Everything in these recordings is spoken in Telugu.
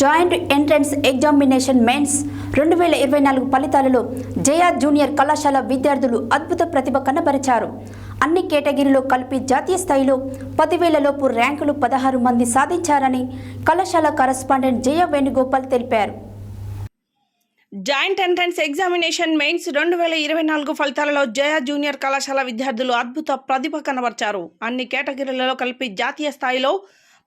జాయింట్ ఎంట్రన్స్ ఎగ్జామినేషన్ మెయిన్స్ రెండు వేల ఇరవై నాలుగు ఫలితాలలో జయా జూనియర్ కళాశాల విద్యార్థులు అద్భుత ప్రతిభ కనబరిచారు. అన్ని కేటగిరీలో కలిపి జాతీయ స్థాయిలో పదివేలలోపు ర్యాంకులు పదహారు మంది సాధించారని కళాశాల కరస్పాండెంట్ జయ వేణుగోపాల్ తెలిపారు. జాయింట్ ఎంట్రన్స్ ఎగ్జామినేషన్ మెయిన్స్ రెండు వేల ఇరవై నాలుగు ఫలితాలలో జయ జూనియర్ కళాశాల విద్యార్థులు అద్భుత ప్రతిభ కనబర్చారు. అన్ని కేటగిరీలలో కలిపి జాతీయ స్థాయిలో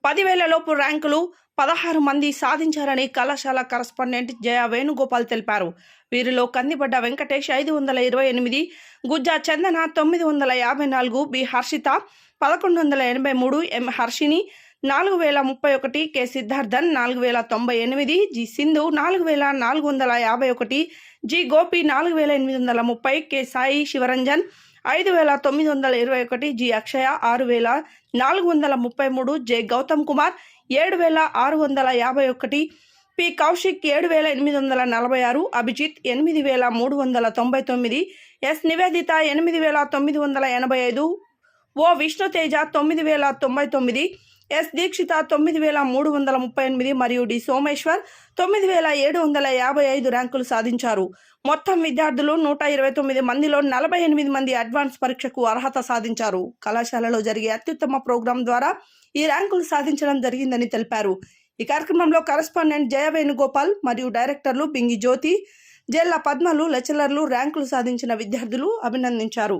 పదివేలలోపు ర్యాంకులు పదహారు మంది సాధించారని కళాశాల కరస్పాండెంట్ జయ వేణుగోపాల్ తెలిపారు. వీరిలో కందిపడ్డ వెంకటేష్ ఐదు వందల ఇరవై ఎనిమిది గుజ్జా చందన తొమ్మిది వందల యాభై నాలుగు బి హర్షిత పదకొండు వందల ఎనభై మూడు ఎం హర్షిని నాలుగు వేల ముప్పై ఒకటి కె సిద్ధార్థన్ నాలుగు వేల తొంభై ఎనిమిది జి సింధు నాలుగు వేల నాలుగు వందల యాభై ఒకటి జి గోపి నాలుగు వేల ఎనిమిది వందల ముప్పై కె సాయి శివరంజన్ ఐదు వేల తొమ్మిది వందల ఇరవై ఒకటి జి అక్షయ ఆరు వేల నాలుగు వందల ముప్పై మూడు జె గౌతమ్ కుమార్ ఏడు వేల ఆరు వందల యాభై ఒకటి పి కౌశిక్ ఏడు వేల ఎనిమిది వందల నలభై ఆరు అభిజిత్ ఎనిమిది వేల మూడు వందల తొంభై తొమ్మిది ఎస్ నివేదిత ఎనిమిది వేల తొమ్మిది వందల ఎనభై ఐదు ఓ విష్ణుతేజ తొమ్మిది వేల తొంభై తొమ్మిది ఎస్ దీక్షిత తొమ్మిది వేల మూడు వందల ముప్పై ఎనిమిది మరియు డి సోమేశ్వర్ తొమ్మిది వేల ఏడు వందల యాభై ఐదు ర్యాంకులు సాధించారు. మొత్తం విద్యార్థులు నూట ఇరవై తొమ్మిది మందిలో నలభై ఎనిమిది మంది అడ్వాన్స్ పరీక్షకు అర్హత సాధించారు. కళాశాలలో జరిగే అత్యుత్తమ ప్రోగ్రాం ద్వారా ఈ ర్యాంకులు సాధించడం జరిగిందని తెలిపారు. ఈ కార్యక్రమంలో కరస్పాండెంట్ జయ వేణుగోపాల్ మరియు డైరెక్టర్లు బింగి జ్యోతి జెల్ల పద్మలు లెక్చరర్లు ర్యాంకులు సాధించిన విద్యార్థులు అభినందించారు.